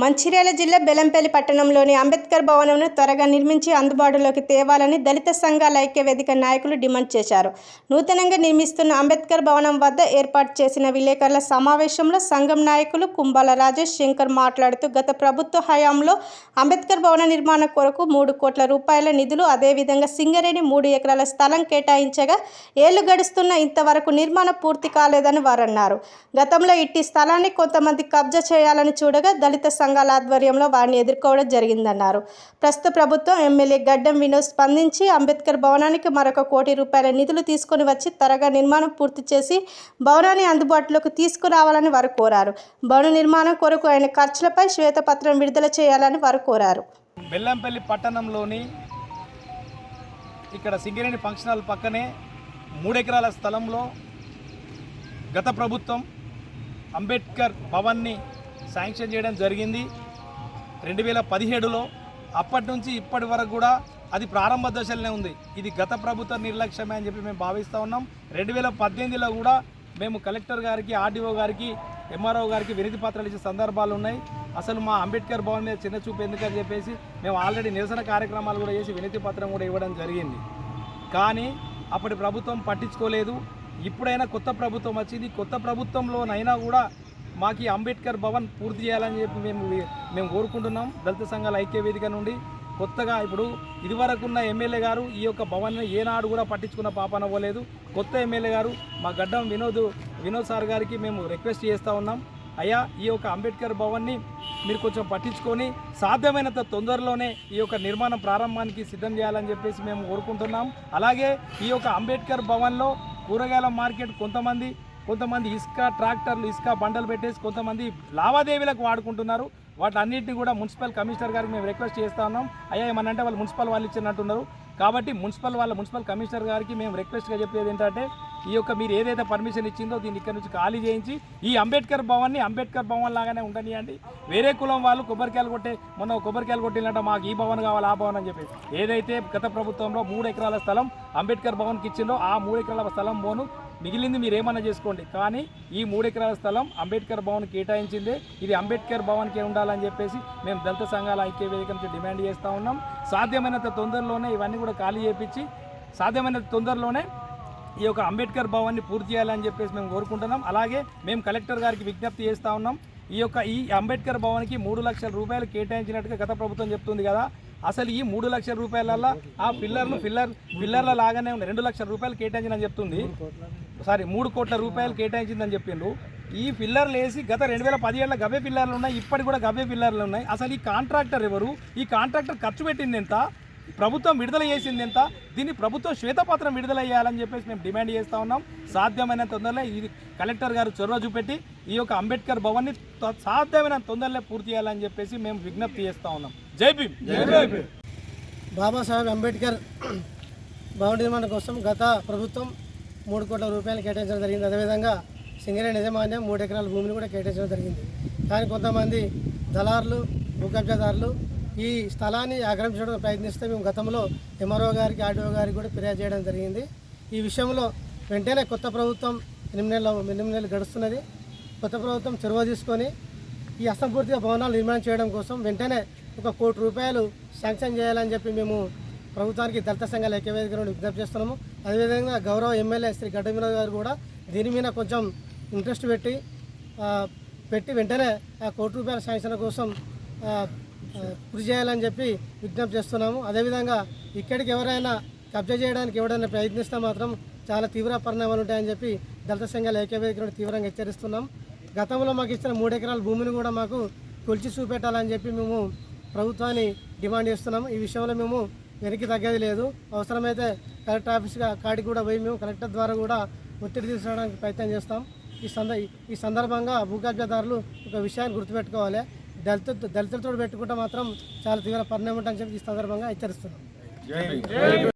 మంచిర్యాల జిల్లా బెలంపల్లి పట్టణంలోని అంబేద్కర్ భవనంను త్వరగా నిర్మించి అందుబాటులోకి తేవాలని దళిత సంఘాల ఐక్య వేదిక నాయకులు డిమాండ్ చేశారు. నూతనంగా నిర్మిస్తున్న అంబేద్కర్ భవనం వద్ద ఏర్పాటు చేసిన విలేకరుల సమావేశంలో సంఘం నాయకులు కుంబాల రాజేష్ శంకర్ మాట్లాడుతూ గత ప్రభుత్వ హయాంలో అంబేద్కర్ భవన నిర్మాణం కొరకు మూడు కోట్ల రూపాయల నిధులు అదేవిధంగా సింగరేణి మూడు ఎకరాల స్థలం కేటాయించగా ఏళ్ళు గడుస్తున్న ఇంతవరకు నిర్మాణం పూర్తి కాలేదని వారన్నారు. గతంలో ఇట్టి స్థలాన్ని కొంతమంది కబ్జా చేయాలని చూడగా దళిత సంఘాల ఆధ్వర్యంలో వారిని ఎదుర్కోవడం జరిగిందన్నారు. ప్రస్తుత ప్రభుత్వం ఎమ్మెల్యే గడ్డం వినోద్ స్పందించి అంబేద్కర్ భవనానికి మరొక కోటి రూపాయల నిధులు తీసుకొని వచ్చి త్వరగా నిర్మాణం పూర్తి చేసి భవనాన్ని అందుబాటులోకి తీసుకురావాలని వారు కోరారు. భవన నిర్మాణం కొరకు ఆయన ఖర్చులపై శ్వేతపత్రం విడుదల చేయాలని వారు కోరారు. బెల్లంపల్లి పట్టణంలోని ఇక్కడ సింగరేణి ఫంక్షన్ హాల్ పక్కనే మూడెకరాల స్థలంలో గత ప్రభుత్వం అంబేద్కర్ భవన్ని శాంక్షన్ చేయడం జరిగింది. రెండు వేల పదిహేడులో అప్పటి నుంచి ఇప్పటి వరకు కూడా అది ప్రారంభ దశలోనే ఉంది. ఇది గత ప్రభుత్వ నిర్లక్ష్యమే అని చెప్పి మేము భావిస్తూ ఉన్నాం. రెండు వేల పద్దెనిమిదిలో కూడా మేము కలెక్టర్ గారికి ఆర్డీఓ గారికి ఎంఆర్ఓ గారికి వినతి పత్రాలు ఇచ్చే సందర్భాలు ఉన్నాయి. అసలు మా అంబేద్కర్ భవన్ మీద చిన్న చూపు ఎందుకని చెప్పేసి మేము ఆల్రెడీ నిరసన కార్యక్రమాలు కూడా చేసి వినతి పత్రం కూడా ఇవ్వడం జరిగింది. కానీ అప్పటి ప్రభుత్వం పట్టించుకోలేదు. ఇప్పుడైనా కొత్త ప్రభుత్వం వచ్చింది. కొత్త ప్రభుత్వంలోనైనా కూడా మాకు ఈ అంబేద్కర్ భవన్ పూర్తి చేయాలని చెప్పి మేము మేము కోరుకుంటున్నాం. దళిత సంఘాల ఐక్య వేదిక నుండి కొత్తగా ఇప్పుడు ఇదివరకున్న ఎమ్మెల్యే గారు ఈ యొక్క భవన్ని ఏనాడు కూడా పట్టించుకున్న పాపన పోలేదు కొత్త ఎమ్మెల్యే గారు మా గడ్డం వినోద్ వినోద్ సార్ గారికి మేము రిక్వెస్ట్ చేస్తూ ఉన్నాం. అయ్యా ఈ యొక్క అంబేద్కర్ భవన్ని మీరు కొంచెం పట్టించుకొని సాధ్యమైనంత తొందరలోనే ఈ యొక్క నిర్మాణం ప్రారంభానికి సిద్ధం చేయాలని చెప్పేసి మేము కోరుకుంటున్నాం. అలాగే ఈ యొక్క అంబేద్కర్ భవన్లో కూరగాయల మార్కెట్ కొంతమంది కొంతమంది ఇసుక ట్రాక్టర్లు ఇసుక బండలు పెట్టేసి కొంతమంది లావాదేవీలకు వాడుకుంటున్నారు. వాటన్నిటిని కూడా మున్సిపల్ కమిషనర్ గారికి మేము రిక్వెస్ట్ చేస్తా ఉన్నాం. అయ్యా ఏమనంటే వాళ్ళు మున్సిపల్ వాళ్ళు ఇచ్చినట్టున్నారు. కాబట్టి మున్సిపల్ వాళ్ళ మున్సిపల్ కమిషనర్ గారికి మేము రిక్వెస్ట్గా చెప్పేది ఏంటంటే ఈ యొక్క మీరు ఏదైతే పర్మిషన్ ఇచ్చిందో దీన్ని ఇక్కడ నుంచి ఖాళీ చేయించి ఈ అంబేద్కర్ భవన్ని అంబేద్కర్ భవన్ లాగానే ఉండనియండి. వేరే కులం వాళ్ళు కొబ్బరికాయలు కొట్టే మొన్న కొబ్బరికాయలు కొట్టినట్ట మాకు ఈ భవన్ కావాలి ఆ భవన్ అని చెప్పి ఏదైతే గత ప్రభుత్వంలో మూడు ఎకరాల స్థలం అంబేద్కర్ భవన్కి ఇచ్చిందో ఆ మూడు ఎకరాల స్థలం పోను. మిగిలింది మీరు ఏమన్నా చేసుకోండి. కానీ ఈ మూడు ఎకరాల స్థలం అంబేద్కర్ భవన్ కేటాయించిందే. ఇది అంబేద్కర్ భవన్కే ఉండాలని చెప్పేసి మేము దళిత సంఘాల ఐక్య వేదిక నుంచి డిమాండ్ చేస్తూ ఉన్నాం. సాధ్యమైనంత తొందరలోనే ఇవన్నీ కూడా ఖాళీ చేపించి సాధ్యమైనంత తొందరలోనే ఈ యొక్క అంబేద్కర్ భవన్ని పూర్తి చేయాలని చెప్పేసి మేము కోరుకుంటున్నాం. అలాగే మేము కలెక్టర్ గారికి విజ్ఞప్తి చేస్తూ ఉన్నాం. ఈ యొక్క ఈ అంబేద్కర్ భవన్కి మూడు లక్షల రూపాయలు కేటాయించినట్టుగా గత ప్రభుత్వం చెప్తుంది కదా. అసలు ఈ మూడు లక్షల రూపాయలల్లో ఆ పిల్లర్లు పిల్లర్ పిల్లర్ల లాగానే ఉన్నాయి. రెండు లక్షల రూపాయలు కేటాయించిందని చెప్తుంది. సారీ మూడు కోట్ల రూపాయలు కేటాయించిందని చెప్పిండ్రు. ఈ పిల్లర్లు వేసి గత రెండు వేల పదిహేడులో గబే పిల్లర్లు ఉన్నాయి. ఇప్పటికి కూడా గవ్వే పిల్లర్లు ఉన్నాయి. అసలు ఈ కాంట్రాక్టర్ ఎవరు? ఈ కాంట్రాక్టర్ ఖర్చు పెట్టింది ఎంత? ప్రభుత్వం విడుదల చేసింది ఎంత? దీన్ని ప్రభుత్వం శ్వేతపత్రం విడుదల చేయాలని చెప్పేసి మేము డిమాండ్ చేస్తూ ఉన్నాం. సాధ్యమైన తొందరలో ఇది కలెక్టర్ గారు చొరవ చూపెట్టి ఈ యొక్క అంబేద్కర్ భవన్ని సాధ్యమైన తొందరలో పూర్తి చేయాలని చెప్పేసి మేము విజ్ఞప్తి చేస్తూ ఉన్నాం. జై భీమ్! జై భీమ్! బాబాసాహెబ్ అంబేద్కర్ భవన నిర్మాణం కోసం గత ప్రభుత్వం మూడు కోట్ల రూపాయలు కేటాయించడం జరిగింది. అదేవిధంగా సింగరేణి యజమాన్యం మూడు ఎకరాల భూమిని కూడా కేటాయించడం జరిగింది. కానీ కొంతమంది దళారులు భూ కబ్జాదారులు ఈ స్థలాన్ని ఆక్రమించడానికి ప్రయత్నిస్తే మేము గతంలో ఎంఆర్ఓ గారికి ఆర్డీఓ గారికి కూడా ఫిర్యాదు చేయడం జరిగింది. ఈ విషయంలో వెంటనే కొత్త ప్రభుత్వం ఎనిమిది నెలలు ఎనిమిది నెలలు గడుస్తున్నది. కొత్త ప్రభుత్వం చొరవ తీసుకొని ఈ అసంపూర్తిగా భవనాలు నిర్మాణం చేయడం కోసం వెంటనే ఒక కోటి రూపాయలు శాంక్షన్ చేయాలని చెప్పి మేము ప్రభుత్వానికి దళిత సంఘాల ఐక్యవేదిక నుండి విజ్ఞప్తి చేస్తున్నాము. అదేవిధంగా గౌరవ ఎమ్మెల్యే శ్రీ గడ్డ వినోద్ గారు కూడా దీని మీద కొంచెం ఇంట్రెస్ట్ పెట్టి పెట్టి వెంటనే ఆ కోటి రూపాయల శాంక్షన్ కోసం కృషి చేయాలని చెప్పి విజ్ఞప్తి చేస్తున్నాము. అదేవిధంగా ఇక్కడికి ఎవరైనా కబ్జా చేయడానికి ఎవరైనా ప్రయత్నిస్తే మాత్రం చాలా తీవ్ర పరిణామాలు ఉంటాయని చెప్పి దళిత సంఘాల ఐక్యవేదిక తీవ్రంగా హెచ్చరిస్తున్నాం. గతంలో మాకు ఇచ్చిన మూడు ఎకరాల భూమిని కూడా మాకు కొలిచి చూపెట్టాలని చెప్పి మేము ప్రభుత్వాన్ని డిమాండ్ చేస్తున్నాం. ఈ విషయంలో మేము వెనక్కి తగ్గేది లేదు. అవసరమైతే కలెక్టర్ ఆఫీస్గా కాడికి కూడా పోయి మేము కలెక్టర్ ద్వారా కూడా ఒత్తిడి తీసుకురావడానికి ప్రయత్నం చేస్తాం. ఈ సంద ఈ సందర్భంగా భూకబ్జాదారులు ఒక విషయాన్ని గుర్తుపెట్టుకోవాలి. దళిత దళితులతో పెట్టుకుంటే మాత్రం చాలా తీవ్ర పరిణామం ఉంటుందని చెప్పి ఈ సందర్భంగా హెచ్చరిస్తున్నాం.